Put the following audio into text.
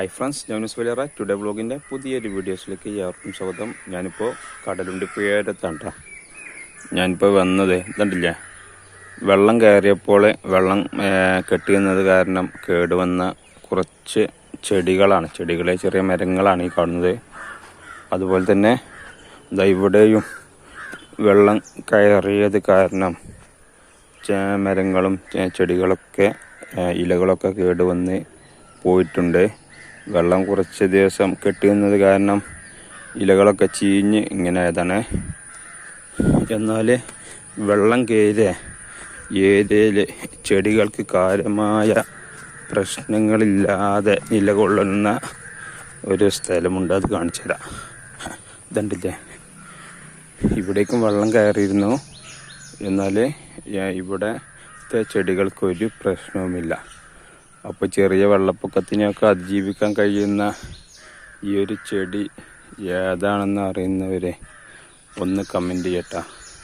Hi friends Jonas Valiyara today ബ്ലോഗിന്റെ പുതിയൊരു വീഡിയോസിലേക്ക് ഏവർക്കും സ്വാഗതം. ഞാനിപ്പോൾ കടലുണ്ടി പുഴയത്താണ് ഞാനിപ്പോൾ വന്നത് ഇതുണ്ടല്ലേ വെള്ളം കയറിയപ്പോൾ വെള്ളം കെട്ടിയുന്നത് കാരണം കേടുവന്ന കുറച്ച് ചെടികളാണ്. ചെടികളെ ചെറിയ മരങ്ങളാണ് ഈ കാണുന്നത്. അതുപോലെ തന്നെ ദാ ഇവിടെയും വെള്ളം കയറിയത് കാരണം മരങ്ങളും ചെടികളൊക്കെ ഇലകളൊക്കെ കേടുവന്ന് പോയിട്ടുണ്ട്. വെള്ളം കുറച്ച് ദിവസം കെട്ടിയുന്നത് കാരണം ഇലകളൊക്കെ ചീഞ്ഞ് ഇങ്ങനെ ആയതാണ് എന്നാൽ വെള്ളം കയറിയ ഏരിയയിൽ ചെടികൾക്ക് കാര്യമായ പ്രശ്നങ്ങളില്ലാതെ നിലകൊള്ളുന്ന ഒരു സ്ഥലമുണ്ട്. അത് കാണിച്ചു തരാം. ഇതുണ്ടല്ലേ? ഇവിടേക്കും വെള്ളം കയറിയിരുന്നു. എന്നാൽ ഇവിടത്തെ ചെടികൾക്ക് ഒരു പ്രശ്നവുമില്ല. അപ്പോൾ ചെറിയ വെള്ളപ്പൊക്കത്തിനെയൊക്കെ അതിജീവിക്കാൻ കഴിയുന്ന ഈ ഒരു ചെടി ഏതാണെന്ന് അറിയുന്നവരെ ഒന്ന് കമന്റ് ചെയ്യട്ടാ.